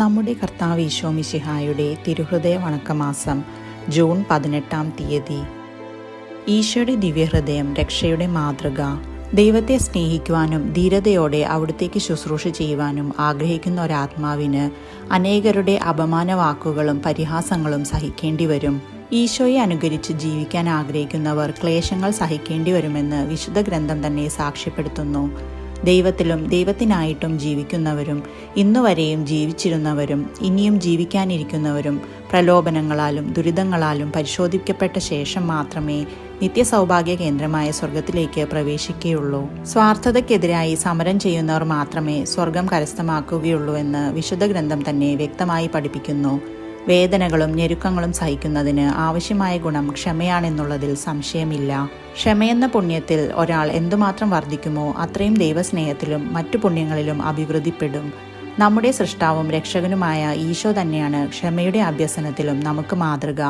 നമ്മുടെ കർത്താവ് ഈശോ മിശിഹായുടെ തിരുഹൃദയ വണക്കമാസം ജൂൺ പതിനെട്ടാം തീയതി. ഈശോയുടെ ദിവ്യഹൃദയം രക്ഷയുടെ മാതൃക ദൈവത്തെ സ്നേഹിക്കുവാനും ധീരതയോടെ അവിടുത്തേക്ക് ശുശ്രൂഷ ചെയ്യുവാനും ആഗ്രഹിക്കുന്ന ഒരാത്മാവിന് അനേകരുടെ അപമാന വാക്കുകളും പരിഹാസങ്ങളും സഹിക്കേണ്ടി വരും ഈശോയെ അനുകരിച്ച് ജീവിക്കാൻ ആഗ്രഹിക്കുന്നവർ ക്ലേശങ്ങൾ സഹിക്കേണ്ടി വരുമെന്ന് വിശുദ്ധ ഗ്രന്ഥം തന്നെ സാക്ഷ്യപ്പെടുത്തുന്നു. ദൈവത്തിലും ദൈവത്തിനായിട്ടും ജീവിക്കുന്നവരും ഇന്നുവരെയും ജീവിച്ചിരുന്നവരും ഇനിയും ജീവിക്കാനിരിക്കുന്നവരും പ്രലോഭനങ്ങളാലും ദുരിതങ്ങളാലും പരിശോധിക്കപ്പെട്ട ശേഷം മാത്രമേ നിത്യസൗഭാഗ്യ കേന്ദ്രമായ സ്വർഗത്തിലേക്ക് പ്രവേശിക്കുകയുള്ളൂ. സ്വാർത്ഥതയ്ക്കെതിരായി സമരം ചെയ്യുന്നവർ മാത്രമേ സ്വർഗം കരസ്ഥമാക്കുകയുള്ളൂ എന്ന് വിശുദ്ധ ഗ്രന്ഥം തന്നെ വ്യക്തമായി പഠിപ്പിക്കുന്നു. വേദനകളും ഞെരുക്കങ്ങളും സഹിക്കുന്നതിന് ആവശ്യമായ ഗുണം ക്ഷമയാണെന്നുള്ളതിൽ സംശയമില്ല. ക്ഷമയെന്ന പുണ്യത്തിൽ ഒരാൾ എന്തുമാത്രം വർദ്ധിക്കുമോ അത്രയും ദൈവസ്നേഹത്തിലും മറ്റു പുണ്യങ്ങളിലും അഭിവൃദ്ധിപ്പെടും. നമ്മുടെ സൃഷ്ടാവും രക്ഷകനുമായ ഈശോ തന്നെയാണ് ക്ഷമയുടെ അഭ്യസനത്തിലും നമുക്ക് മാതൃക.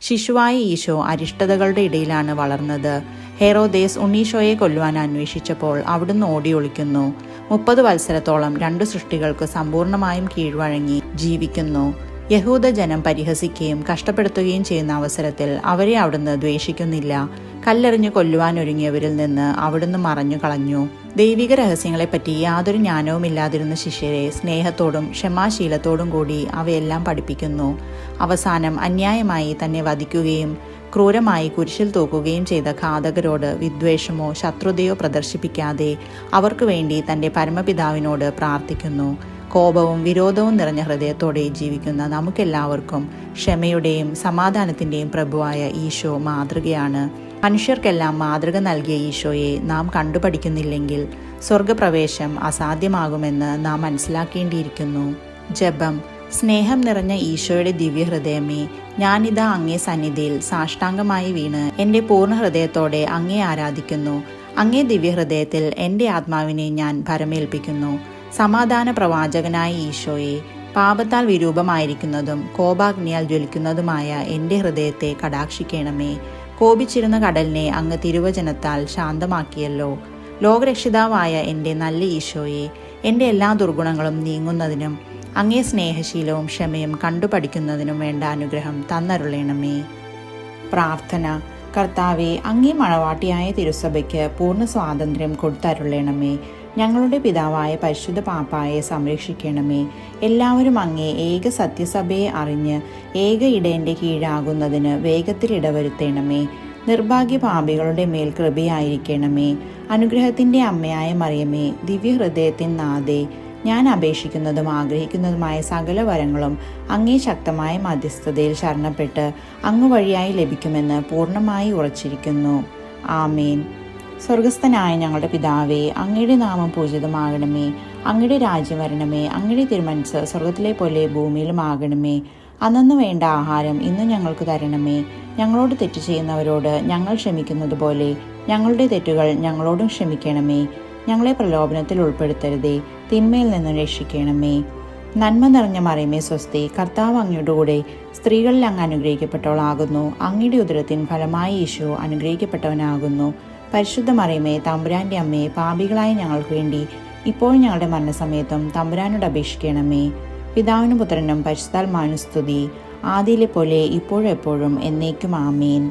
ശിശുവായ ഈശോ അരിഷ്ടതകളുടെ ഇടയിലാണ് വളർന്നത്. ഹെറോദേസ് ഉണ്ണീശോയെ കൊല്ലുവാൻ അന്വേഷിച്ചപ്പോൾ അവിടുന്ന് ഓടി ഒളിക്കുന്നു. മുപ്പത് വത്സരത്തോളം രണ്ടു സൃഷ്ടികൾക്ക് സമ്പൂർണമായും കീഴ്വഴങ്ങി ജീവിക്കുന്നു. യഹൂദ ജനം പരിഹസിക്കുകയും കഷ്ടപ്പെടുത്തുകയും ചെയ്യുന്ന അവസരത്തിൽ അവരെ അവിടുന്ന് ദ്വേഷിക്കുന്നില്ല. കല്ലെറിഞ്ഞു കൊല്ലുവാനൊരുങ്ങിയവരിൽ നിന്ന് അവിടുന്ന് മറഞ്ഞു കളഞ്ഞു. ദൈവിക രഹസ്യങ്ങളെപ്പറ്റി യാതൊരു ജ്ഞാനവും ഇല്ലാതിരുന്ന ശിഷ്യരെ സ്നേഹത്തോടും ക്ഷമാശീലത്തോടും കൂടി അവയെല്ലാം പഠിപ്പിക്കുന്നു. അവസാനം അന്യായമായി തന്നെ വധിക്കുകയും ക്രൂരമായി കുരിശിൽ തൂക്കുകയും ചെയ്ത ഘാതകരോട് വിദ്വേഷമോ ശത്രുതയോ പ്രദർശിപ്പിക്കാതെ അവർക്കു വേണ്ടി തന്റെ പരമപിതാവിനോട് പ്രാർത്ഥിക്കുന്നു. കോപവും വിരോധവും നിറഞ്ഞ ഹൃദയത്തോടെ ജീവിക്കുന്ന നമുക്കെല്ലാവർക്കും ക്ഷമയുടെയും സമാധാനത്തിന്റെയും പ്രഭുവായ ഈശോ മാതൃകയാണ്. മനുഷ്യർക്കെല്ലാം മാതൃക നൽകിയ ഈശോയെ നാം കണ്ടുപഠിക്കുന്നില്ലെങ്കിൽ സ്വർഗപ്രവേശം അസാധ്യമാകുമെന്ന് നാം മനസ്സിലാക്കേണ്ടിയിരിക്കുന്നു. ജപം. സ്നേഹം നിറഞ്ഞ ഈശോയുടെ ദിവ്യഹൃദയമേ ഞാനിതാ അങ്ങേ സന്നിധിയിൽ സാഷ്ടാംഗമായി വീണ് എന്റെ പൂർണ ഹൃദയത്തോടെ അങ്ങേ ആരാധിക്കുന്നു. അങ്ങേ ദിവ്യഹൃദയത്തിൽ എന്റെ ആത്മാവിനെ ഞാൻ ഭരമേൽപ്പിക്കുന്നു. സമാധാന പ്രവാചകനായ ഈശോയെ പാപത്താൽ വിരൂപമായിരിക്കുന്നതും കോപാഗ്നിയാൽ ജ്വലിക്കുന്നതുമായ എന്റെ ഹൃദയത്തെ കടാക്ഷിക്കണമേ. കോപിച്ചിരുന്ന കടലിനെ അങ്ങ് തിരുവചനത്താൽ ശാന്തമാക്കിയല്ലോ. ലോകരക്ഷിതാവായ എന്റെ നല്ല ഈശോയെ എന്റെ എല്ലാ ദുർഗുണങ്ങളും നീങ്ങുന്നതിനും അങ്ങേ സ്നേഹശീലവും ക്ഷമയും കണ്ടുപഠിക്കുന്നതിനും വേണ്ട അനുഗ്രഹം തന്നരുളേണമേ. പ്രാർത്ഥന. കർത്താവെ അങ്ങേ മണവാട്ടിയായ തിരുസഭയ്ക്ക് പൂർണ സ്വാതന്ത്ര്യം കൊടുത്തരുളണമേ. ഞങ്ങളുടെ പിതാവായ പരിശുദ്ധ പാപ്പായെ സംരക്ഷിക്കണമേ. എല്ലാവരും അങ്ങേ ഏക സത്യസഭയെ അറിഞ്ഞ് ഏക ഇടേന്റെ കീഴാകുന്നതിന് വേഗത്തിൽ ഇടവരുത്തണമേ. നിർഭാഗ്യ പാപികളുടെ മേൽ കൃപയായിരിക്കണമേ. അനുഗ്രഹത്തിന്റെ അമ്മയായ മറിയമേ ദിവ്യഹൃദയത്തിൻ നാഥേ ഞാൻ അപേക്ഷിക്കുന്നതും ആഗ്രഹിക്കുന്നതുമായ സകല വരങ്ങളും അങ്ങേ ശക്തമായ മധ്യസ്ഥതയിൽ ശരണപ്പെട്ട് അങ്ങ് വഴിയായി ലഭിക്കുമെന്ന് പൂർണമായി ഉറച്ചിരിക്കുന്നു. ആമേൻ. സ്വർഗസ്ഥനായ ഞങ്ങളുടെ പിതാവേ അങ്ങയുടെ നാമം പൂജിതമാകണമേ. അങ്ങയുടെ രാജ്യം വരണമേ. അങ്ങയുടെ തിരുമനസ് സ്വർഗത്തിലെ പോലെ ഭൂമിയിലും ആകണമേ. അന്നു വേണ്ട ആഹാരം ഇന്ന് ഞങ്ങൾക്ക് തരണമേ. ഞങ്ങളോട് തെറ്റ് ചെയ്യുന്നവരോട് ഞങ്ങൾ ക്ഷമിക്കുന്നത് പോലെ ഞങ്ങളുടെ തെറ്റുകൾ ഞങ്ങളോടും ക്ഷമിക്കണമേ. ഞങ്ങളെ പ്രലോഭനത്തിൽ ഉൾപ്പെടുത്തരുതേ. തിന്മയിൽ നിന്ന് രക്ഷിക്കണമേ. നന്മ നിറഞ്ഞ മറിയമേ സ്വസ്തി കർത്താവ് അങ്ങയുടെ കൂടെ സ്ത്രീകളിൽ അങ്ങ് അനുഗ്രഹിക്കപ്പെട്ടവളാകുന്നു. അങ്ങയുടെ ഉദരത്തിൻ ഫലമായി യേശു അനുഗ്രഹിക്കപ്പെട്ടവനാകുന്നു. പരിശുദ്ധ മറിയമേ തമ്പുരാന്റെ അമ്മയെ പാപികളായ ഞങ്ങൾക്ക് വേണ്ടി ഇപ്പോൾ ഞങ്ങളുടെ മരണസമയത്തും തമ്പുരാനോട് അപേക്ഷിക്കണമേ. പിതാവിനും പുത്രനും പരിശുദ്ധാൽ മാനുസ്തുതി ആദിയിലെ പോലെ ഇപ്പോഴെപ്പോഴും എന്നേക്കും ആമേൻ.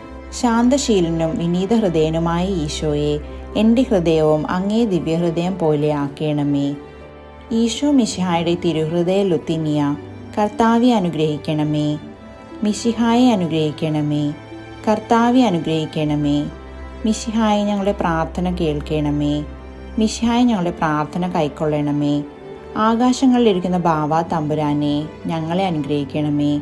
ശാന്തശീലനും വിനീത ഹൃദയനുമായ ഈശോയെ എന്റെ ഹൃദയവും അങ്ങേ ദിവ്യഹൃദയം പോലെ ആക്കണമേ. ഈശോ മിശിഹായുടെ തിരുഹൃദയ ലുത്തിനിയ കർത്താവെ അനുഗ്രഹിക്കണമേ. മിശിഹായെ അനുഗ്രഹിക്കണമേ. കർത്താവെ അനുഗ്രഹിക്കണമേ. മിശിഹായ ഞങ്ങളുടെ പ്രാർത്ഥന കേൾക്കണമേ. മിശിഹായ ഞങ്ങളുടെ പ്രാർത്ഥന കൈക്കൊള്ളണമേ. ആകാശങ്ങളിലിരിക്കുന്ന ബാവ തമ്പുരാനെ ഞങ്ങളെ അനുഗ്രഹിക്കണമേ.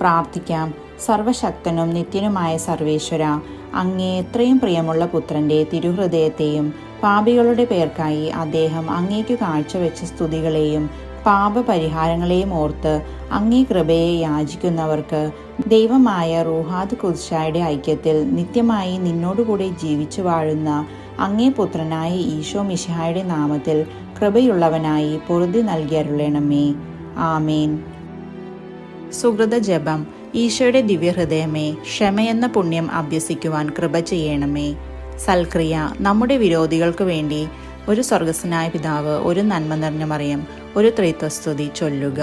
പ്രാർത്ഥിക്കാം. സർവശക്തനും നിത്യനുമായ സർവേശ്വര അങ്ങേ എത്രയും പ്രിയമുള്ള പുത്രന്റെ തിരുഹൃദയത്തെയും പാപികളുടെ പേർക്കായി അദ്ദേഹം അങ്ങേക്കു കാഴ്ചവെച്ച സ്തുതികളെയും പാപപരിഹാരങ്ങളെയും ഓർത്ത് അങ്ങേ കൃപയെ യാചിക്കുന്നവർക്ക് ദൈവമായ റൂഹാദ് കുദ്ഷായുടെ ഐക്യത്തിൽ നിത്യമായി നിന്നോടുകൂടെ ജീവിച്ചു വാഴുന്ന അങ്ങേ പുത്രനായ ഈശോ മിശിഹായുടെ നാമത്തിൽ കൃപയുള്ളവനായി പൊറുതി നൽകിയരുളേണമേ ആമേൻ. സുഹൃത ജപം ഈശോയുടെ ദിവ്യഹൃദയമേ ക്ഷമയെന്ന പുണ്യം അഭ്യസിക്കുവാൻ കൃപ ചെയ്യണമേ. സൽക്രിയ നമ്മുടെ വിരോധികൾക്ക് വേണ്ടി ഒരു സ്വർഗസ്നായ പിതാവ് ഒരു നന്മ നിറഞ്ഞ മറിയം ഒരു ത്രിത്വസ്തുതി ചൊല്ലുക.